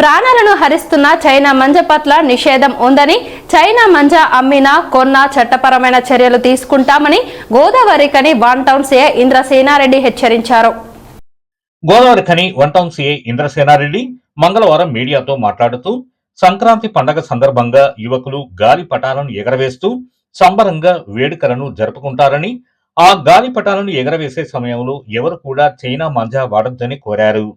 ప్రాణాలను హరిస్తున్న చైనా మంజ పట్ల నిషేధం ఉందని చైనా మంజ అమ్మినా కొన్న చట్టపరమైన చర్యలు తీసుకుంటామని గోదావరి కని వన్ టౌన్ సీఏ ఇంద్రసేనారెడ్డి హెచ్చరించారు. Godavarikhani one town CI Indrasenareddy మంగళవారం మీడియాతో మాట్లాడుతూ సంక్రాంతి పండగ సందర్భంగా యువకులు గాలి పటాలను ఎగరవేస్తూ సంబరంగా వేడుకలను జరుపుకుంటారని ఆ గాలి పటాలను ఎగరవేసే సమయంలో ఎవరు కూడా చైనా మంజా వాడొద్దని కోరారు.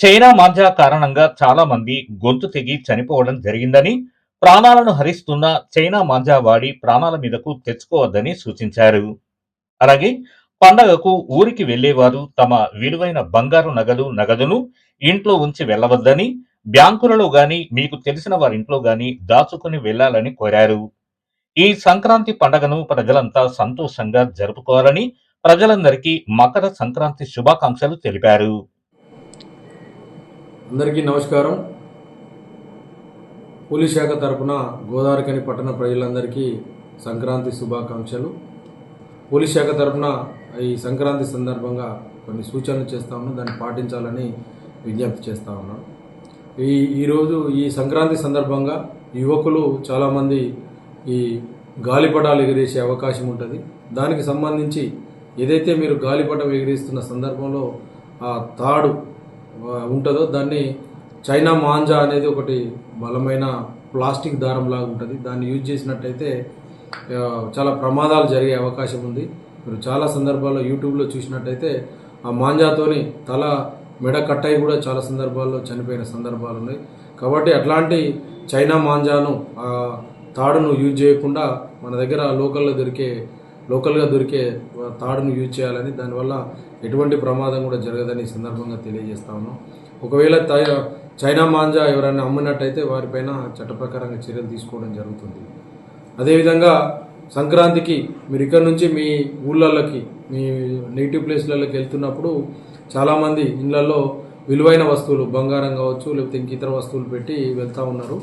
చైనా మాంజా కారణంగా చాలా మంది గొంతు తెగి చనిపోవడం జరిగిందని ప్రాణాలను హరిస్తున్న చైనా మాంజా వాడి ప్రాణాల మీదకు తెచ్చుకోవద్దని సూచించారు. అలాగే పండగకు ఊరికి వెళ్ళేవారు తమ విలువైన బంగారు నగలు నగదును ఇంట్లో ఉంచి వెళ్ళవద్దని బ్యాంకులలో గాని మీకు తెలిసిన వారి ఇంట్లో గాని దాచుకుని వెళ్ళాలని కోరారు. ఈ సంక్రాంతి పండగను ప్రజలంతా సంతోషంగా జరుపుకోవాలని ప్రజలందరికీ మకర సంక్రాంతి శుభాకాంక్షలు తెలిపారు. అందరికీ నమస్కారం. పోలీస్ శాఖ తరపున గోదావరికని పట్టణ ప్రజలందరికీ సంక్రాంతి శుభాకాంక్షలు. పోలీస్ శాఖ తరపున ఈ సంక్రాంతి సందర్భంగా కొన్ని సూచనలు చేస్తా ఉన్నాం. దాన్ని పాటించాలని విజ్ఞప్తి చేస్తా ఉన్నాం. ఈ ఈరోజు ఈ సంక్రాంతి సందర్భంగా యువకులు చాలామంది ఈ గాలిపటాలు ఎగిరేసే అవకాశం ఉంటుంది. దానికి సంబంధించి ఏదైతే మీరు గాలిపటం ఎగిరేస్తున్న సందర్భంలో ఆ తాడు ఉంటుందో దాన్ని చైనా మాంజా అనేది ఒకటి బలమైన ప్లాస్టిక్ దారం లాగా ఉంటుంది. దాన్ని యూజ్ చేసినట్టయితే చాలా ప్రమాదాలు జరిగే అవకాశం ఉంది. మీరు చాలా సందర్భాల్లో యూట్యూబ్లో చూసినట్టయితే ఆ మాంజాతోని తల మెడ కట్టయి కూడా చాలా సందర్భాల్లో చనిపోయిన సందర్భాలు ఉన్నాయి. కాబట్టి అట్లాంటి చైనా మాంజాను ఆ తాడును యూజ్ చేయకుండా మన దగ్గర లోకల్లో దొరికే లోకల్గా దొరికే తాడును యూజ్ చేయాలని దానివల్ల ఎటువంటి ప్రమాదం కూడా జరగదని ఈ సందర్భంగా తెలియజేస్తా ఉన్నాం. ఒకవేళ చైనా మాంజా ఎవరైనా అమ్మినట్టయితే వారిపైన చట్ట ప్రకారంగా చర్యలు తీసుకోవడం జరుగుతుంది. అదేవిధంగా సంక్రాంతికి మీరు ఇక్కడ నుంచి మీ ఊళ్ళల్లోకి మీ నెగిటివ్ ప్లేస్లలోకి వెళ్తున్నప్పుడు చాలామంది ఇళ్ళలో విలువైన వస్తువులు బంగారం కావచ్చు లేకపోతే ఇంక ఇతర వస్తువులు పెట్టి వెళ్తూ ఉన్నారు.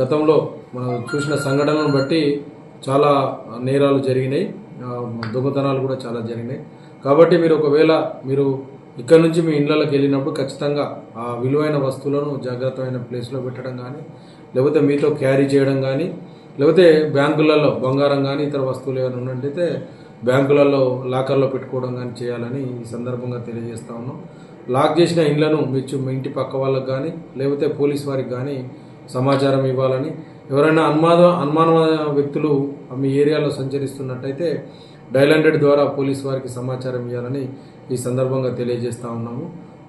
గతంలో మనం చూసిన సంఘటనలను బట్టి చాలా నేరాలు జరిగినాయి. దొంగతనాలు కూడా చాలా జరిగినాయి. కాబట్టి మీరు ఒకవేళ మీరు ఇక్కడ నుంచి మీ ఇళ్ళకి వెళ్ళినప్పుడు ఖచ్చితంగా ఆ విలువైన వస్తువులను జాగ్రత్తమైన ప్లేస్లో పెట్టడం కానీ లేకపోతే మీతో క్యారీ చేయడం కానీ లేకపోతే బ్యాంకులలో బంగారం కానీ ఇతర వస్తువులు ఏమైనా ఉన్నట్టయితే బ్యాంకులలో లాకర్లో పెట్టుకోవడం కానీ చేయాలని ఈ సందర్భంగా తెలియజేస్తా ఉన్నాం. లాక్ చేసిన ఇండ్లను మీ మీ ఇంటి పక్క వాళ్ళకి కానీ లేకపోతే పోలీస్ వారికి కానీ సమాచారం ఇవ్వాలని. ఎవరైనా అనుమాన అనుమానమైన వ్యక్తులు మీ ఏరియాలో సంచరిస్తున్నట్టయితే డైల్ హండ్రెడ్ ద్వారా పోలీస్ వారికి సమాచారం ఇవ్వాలని ఈ సందర్భంగా తెలియజేస్తూ ఉన్నాము.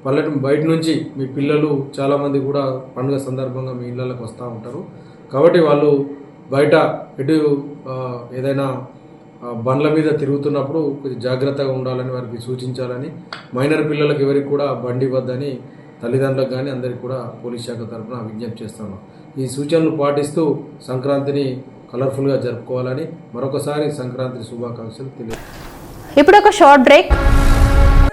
పల్లెట బయట నుంచి మీ పిల్లలు చాలామంది కూడా పండుగ సందర్భంగా మీ ఇళ్ళకి వస్తూ ఉంటారు. కాబట్టి వాళ్ళు బయట ఎటు ఏదైనా బండ్ల మీద తిరుగుతున్నప్పుడు కొంచెం జాగ్రత్తగా ఉండాలని వారికి సూచించాలని. మైనర్ పిల్లలకు ఎవరికి కూడా బండి వద్దని తల్లిదండ్రులకు కానీ అందరికీ కూడా పోలీస్ శాఖ తరఫున విజ్ఞప్తి చేస్తాను ఈ సూచనలు పాటిస్తూ సంక్రాంతిని కలర్ఫుల్గా జరుపుకోవాలని మరొకసారి సంక్రాంతి శుభాకాంక్షలు తెలియ ఇప్పుడు ఒక షార్ట్ బ్రేక్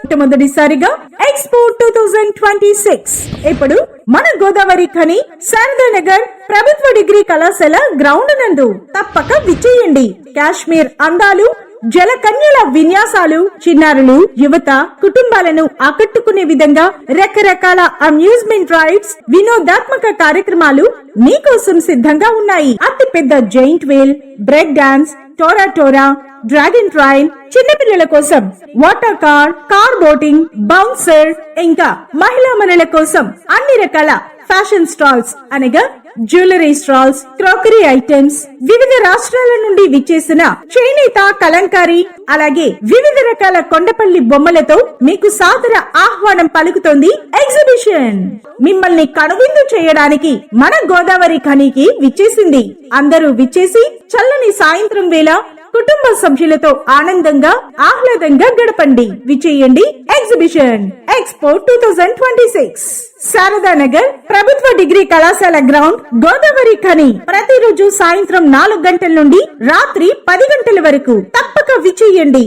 మొట్టమొదటిసారిగా expo two thousand twenty six ఇప్పుడు మన గోదావరి ఖని శారదా నగర్ ప్రభుత్వ డిగ్రీ కళాశాల గ్రౌండ్ నందు తప్పక విచ్చేయండి. కాశ్మీర్ అందాలు జలకన్యల విన్యాసాలు చిన్నారులు యువత కుటుంబాలను ఆకట్టుకునే విధంగా రకరకాల అమ్యూజ్మెంట్ రైడ్స్ వినోదాత్మక కార్యక్రమాలు మీకోసం సిద్ధంగా ఉన్నాయి. అతి పెద్ద giant whale break dance Torah Torah dragon train చిన్నపిల్లల కోసం water car car boating bouncer ఇంకా మహిళా మనుల కోసం అన్ని రకాల ఫ్యాషన్ స్టాల్స్ అనగా జ్యువెలరీ స్టాల్స్ క్రాకరీ ఐటమ్స్ వివిధ రాష్ట్రాల నుండి విచ్చేసిన చేనేత కలంకారీ అలాగే వివిధ రకాల కొండపల్లి బొమ్మలతో మీకు సాదర ఆహ్వానం పలుకుతోంది ఎగ్జిబిషన్. మిమ్మల్ని కనువిందు చేయడానికి మన గోదావరి ఖనికి విచ్చేసింది. అందరూ విచ్చేసి చల్లని సాయంత్రం వేళ కుటుంబ సభ్యులతో ఆనందంగా ఆహ్లాదంగా గడపండి. విచేయండి exhibition expo two thousand twenty six. Sharada Nagar ప్రభుత్వ డిగ్రీ కళాశాల గ్రౌండ్ గోదావరి ఖని. ప్రతిరోజు సాయంత్రం నాలుగు గంటల నుండి రాత్రి పది గంటల వరకు తప్పక విచేయండి